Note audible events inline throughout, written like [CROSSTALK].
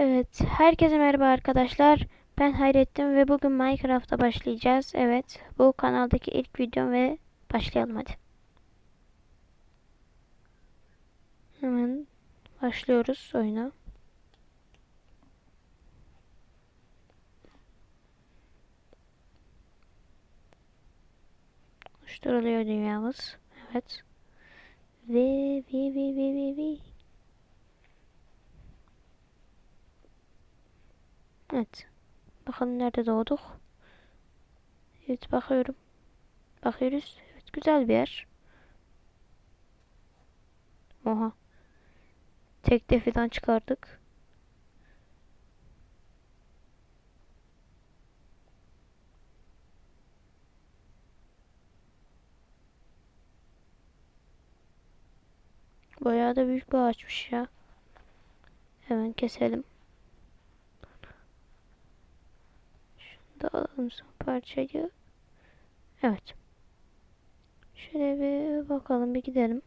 Evet, herkese merhaba arkadaşlar. Ben Hayrettin ve bugün Minecraft'a başlayacağız. Evet, bu kanaldaki ilk videom ve başlayalım hadi. Hemen başlıyoruz oyuna. Oluşturuluyor dünyamız. Evet. Ve ve ve ve ve ve. Evet. Bakalım nerede doğduk. Evet bakıyorum. Bakıyoruz. Evet güzel bir yer. Oha. Tek defiden çıkardık. Bayağı da büyük bir ağaçmış ya. Hemen keselim. Da alalım son parçayı. Evet. Şöyle bir bakalım bir gidelim.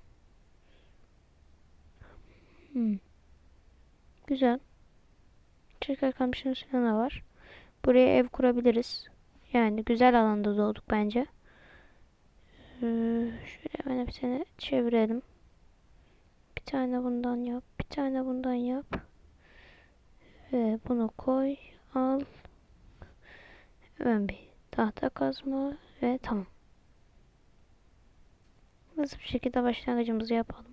Hmm. Güzel. Çeker kamışın üstünde var. Buraya ev kurabiliriz. Yani güzel alanda doğduk bence. Ee, şöyle hemen hepsini çevirelim. Bir tane bundan yap. Bir tane bundan yap. Ve bunu koy. Al. Hemen bir tahta kazma ve tamam. Hızlı bir şekilde başlangıcımızı yapalım.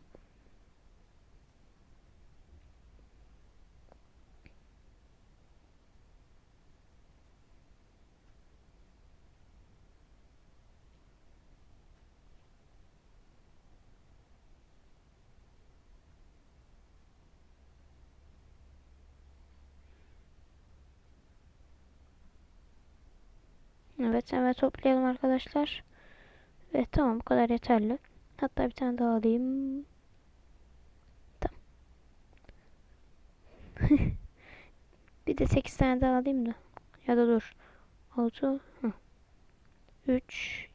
Evet hemen toplayalım arkadaşlar. Evet tamam bu kadar yeterli. Hatta bir tane daha alayım. Tamam. [LAUGHS] bir de 8 tane daha alayım da. Ya da dur. 6 3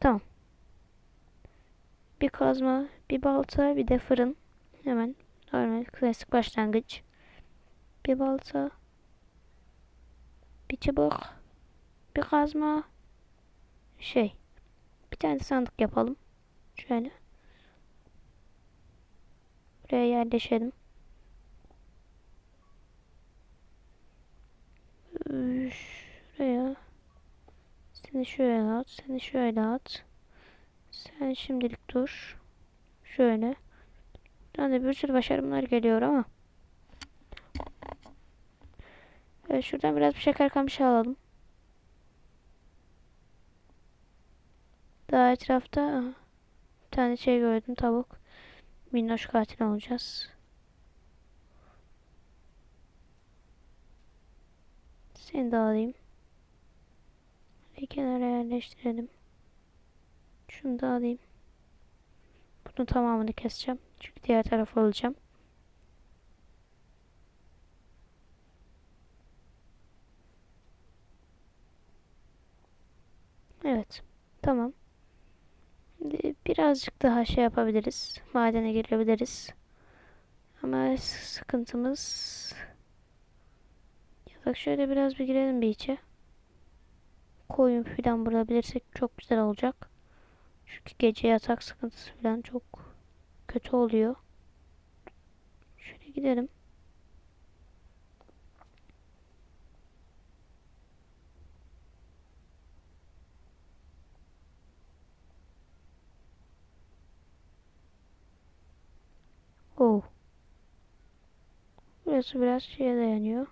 Tamam. Bir kazma, bir balta, bir de fırın. Hemen normal klasik başlangıç. Bir balta, bir çubuk, bir kazma, şey. Bir tane sandık yapalım. Şöyle. Buraya yerleşelim. Şuraya. Seni şöyle at. Seni şöyle at. Sen şimdilik dur. Şöyle. Buradan da bir sürü başarımlar geliyor ama. Evet, şuradan biraz bir şeker kamışı alalım. Daha etrafta bir tane şey gördüm tavuk. Minnoş katil olacağız. Seni de alayım. Bir kenara yerleştirelim. Şunu da alayım. Bunun tamamını keseceğim. Çünkü diğer tarafa alacağım. Evet. Tamam. Birazcık daha şey yapabiliriz. Madene girebiliriz. Ama sıkıntımız Bak şöyle biraz bir girelim bir içe. Koyun falan bulabilirsek çok güzel olacak. Çünkü gece yatak sıkıntısı falan çok kötü oluyor. Şöyle gidelim. Burası biraz şeye dayanıyor.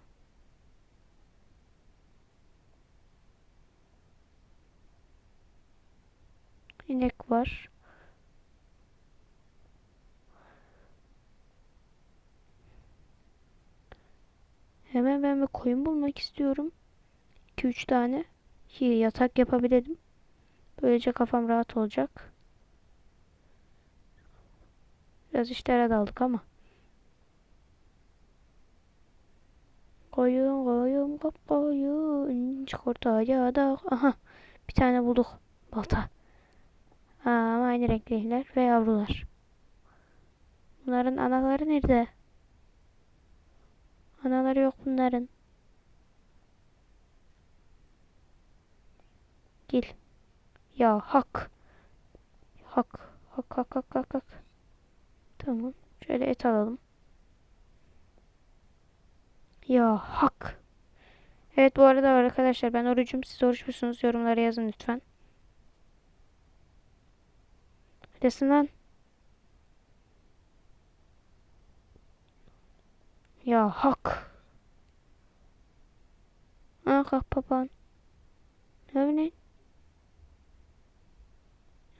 İnek var. Hemen ben bir koyun bulmak istiyorum. 2-3 tane. Ki yatak yapabilelim. Böylece kafam rahat olacak. Biraz işlere daldık ama. Koyun koyun koyun çıkartacağız. Aha bir tane bulduk. Balta. Aa, aynı renkliler ve yavrular. Bunların anaları nerede? Anaları yok bunların. Gel. Ya hak. Hak. Hak hak hak hak hak. Tamam. Şöyle et alalım. Ya hak. Evet bu arada arkadaşlar ben orucum. Siz oruç musunuz? Yorumlara yazın lütfen. Desin lan. Ya hak. Ha kalk papağan. Ne ne?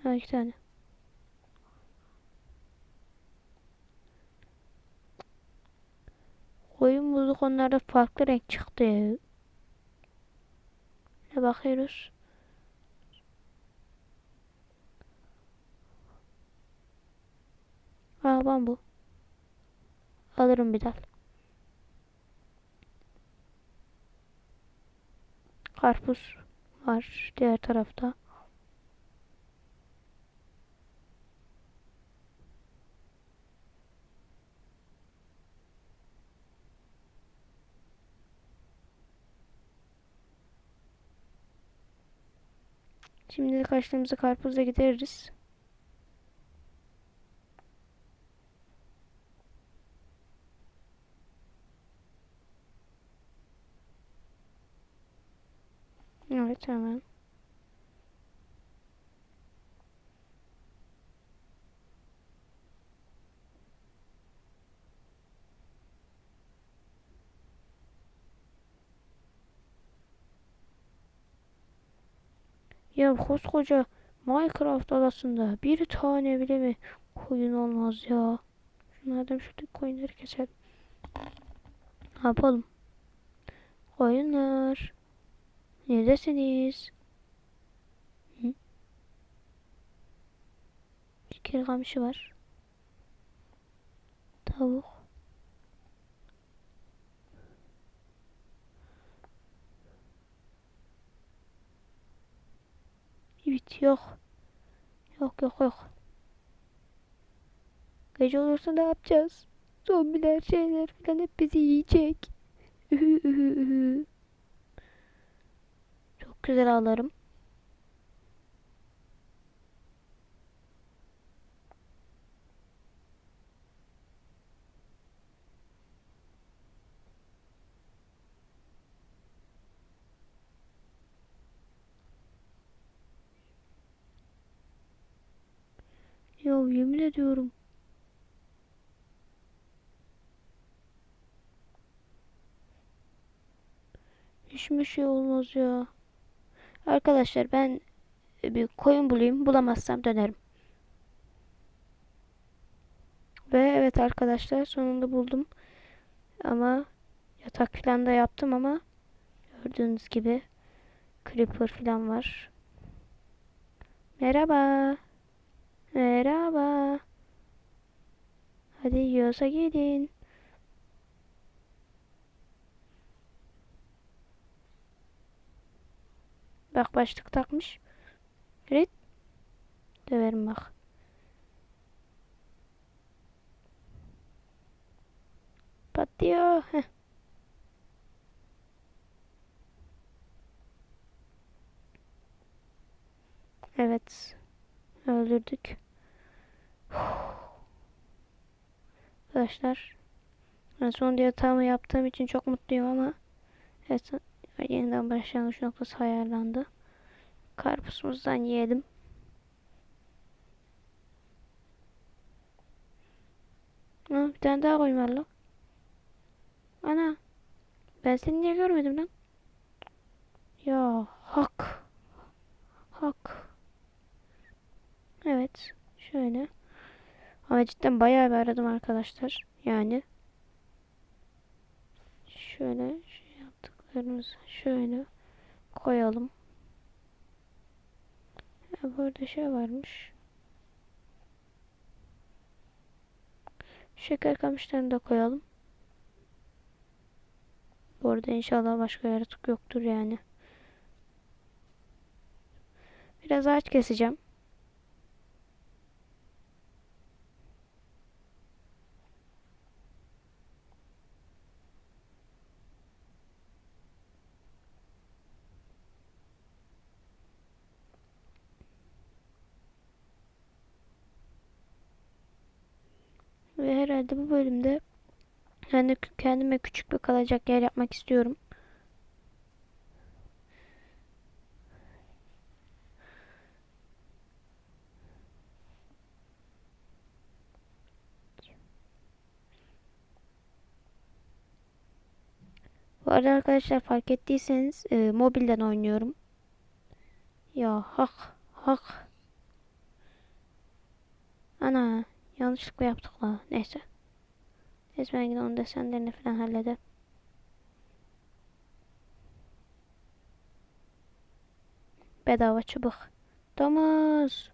Ha iki tane. Koyun bulduk onlarda farklı renk çıktı. Ne bakıyoruz? Aa bambu. Alırım bir dal. Karpuz var diğer tarafta. Şimdilik açlığımızı karpuzla gideririz. Evet hemen. Ya koskoca Minecraft adasında bir tane bile mi koyun olmaz ya? Şunlardan şuradaki koyunları keselim. Ne yapalım? Koyunlar. Neredesiniz? Hı? Bir kere kamışı var. Tavuk. Evet yok. Yok yok yok. Gece olursa ne yapacağız? Zombiler şeyler falan hep bizi yiyecek. Çok güzel ağlarım. Ya yemin ediyorum. Hiçbir şey olmaz ya. Arkadaşlar ben bir koyun bulayım. Bulamazsam dönerim. Ve evet arkadaşlar sonunda buldum. Ama yatak falan da yaptım ama gördüğünüz gibi creeper falan var. Merhaba. Merhaba. Hadi yiyorsa gelin. Bak başlık takmış. Evet. Döverim bak. Patlıyor. Heh. Evet. Öldürdük. Arkadaşlar. Ben son yatağımı yaptığım için çok mutluyum ama evet, yeniden başlangıç noktası ayarlandı. Karpuzumuzdan yiyelim. Ha, bir tane daha koyun var lan. Ana. Ben seni niye görmedim lan? Ya hak. Hak. Evet. Şöyle. Ama cidden bayağı bir aradım arkadaşlar. Yani. Şöyle şey yaptıklarımızı şöyle koyalım. Ya burada şey varmış. Şeker kamışlarını da koyalım. Bu arada inşallah başka yaratık yoktur yani. Biraz ağaç keseceğim. Ve herhalde bu bölümde de kendime küçük bir kalacak yer yapmak istiyorum. Bu arada arkadaşlar fark ettiyseniz e, mobilden oynuyorum. Ya hak hak. Ana yanlışlıkla yaptık la. Neyse. Neyse ben yine onun desenlerini falan hallederim. Bedava çubuk. Domuz.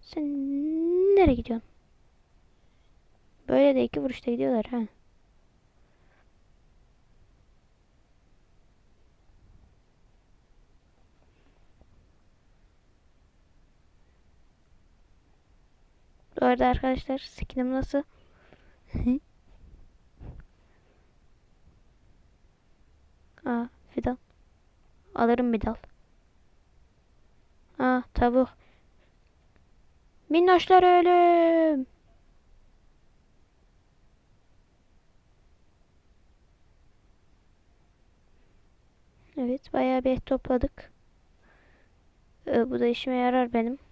Sen nereye gidiyorsun? Böyle de iki vuruşta gidiyorlar ha. Bu arada arkadaşlar skinim nasıl? [LAUGHS] Aa fidan. Alırım bir dal. Aa tavuk. Minnoşlar ölüm. Evet bayağı bir et topladık. Ee, bu da işime yarar benim.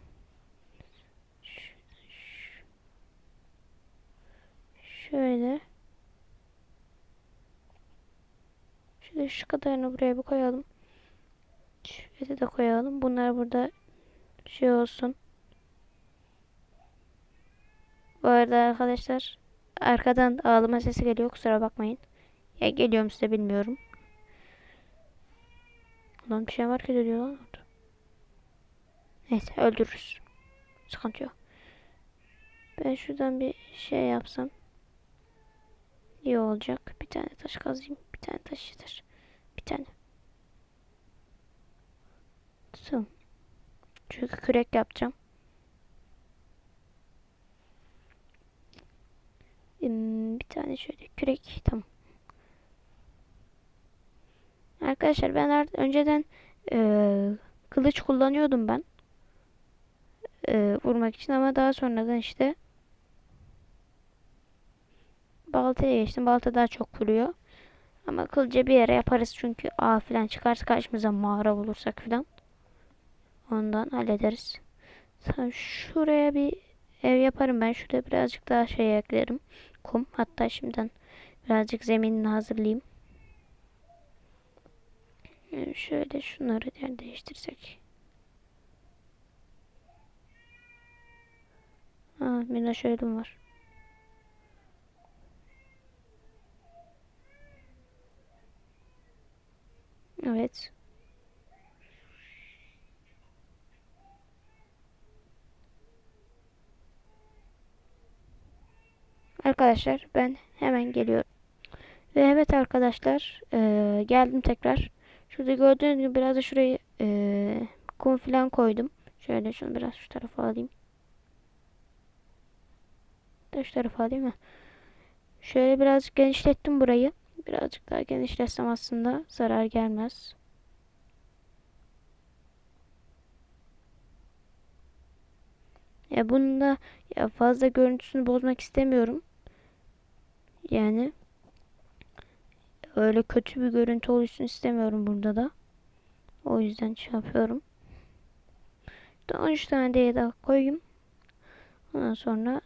Şöyle. Şöyle şu kadarını buraya bir koyalım. Eti de koyalım. Bunlar burada şey olsun. Bu arada arkadaşlar arkadan ağlama sesi geliyor. Kusura bakmayın. Ya geliyorum size bilmiyorum. Lan bir şey var ki diyor lan orada. Neyse öldürürüz. Sıkıntı yok. Ben şuradan bir şey yapsam iyi olacak. Bir tane taş kazayım. Bir tane taş yeter. Bir tane. Tamam. Çünkü kürek yapacağım. Bir tane şöyle kürek. Tamam. Arkadaşlar ben önceden eee, kılıç kullanıyordum ben. Eee, vurmak için ama daha sonradan işte baltaya geçtim. Balta daha çok vuruyor. Ama kılıcı bir yere yaparız çünkü A falan çıkarsa karşımıza mağara bulursak falan. Ondan hallederiz. Tamam, şuraya bir ev yaparım ben. Şuraya birazcık daha şey eklerim. Kum. Hatta şimdiden birazcık zeminini hazırlayayım. Şöyle şunları yer değiştirsek. Aa, Minoş ölüm var. Evet. Arkadaşlar ben hemen geliyorum. Ve evet arkadaşlar eee, geldim tekrar. Şurada gördüğünüz gibi biraz da şurayı eee kum falan koydum. Şöyle şunu biraz şu tarafa alayım. Da şu tarafa alayım mı? Şöyle birazcık genişlettim burayı. Birazcık daha genişletsem aslında zarar gelmez. Ya bunun da ya fazla görüntüsünü bozmak istemiyorum. Yani öyle kötü bir görüntü oluşsun istemiyorum burada da. O yüzden şey yapıyorum. Daha 13 tane de daha koyayım. Ondan sonra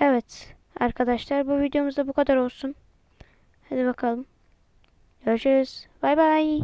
Evet arkadaşlar bu videomuzda bu kadar olsun. Hadi bakalım. Görüşürüz. Bay bay.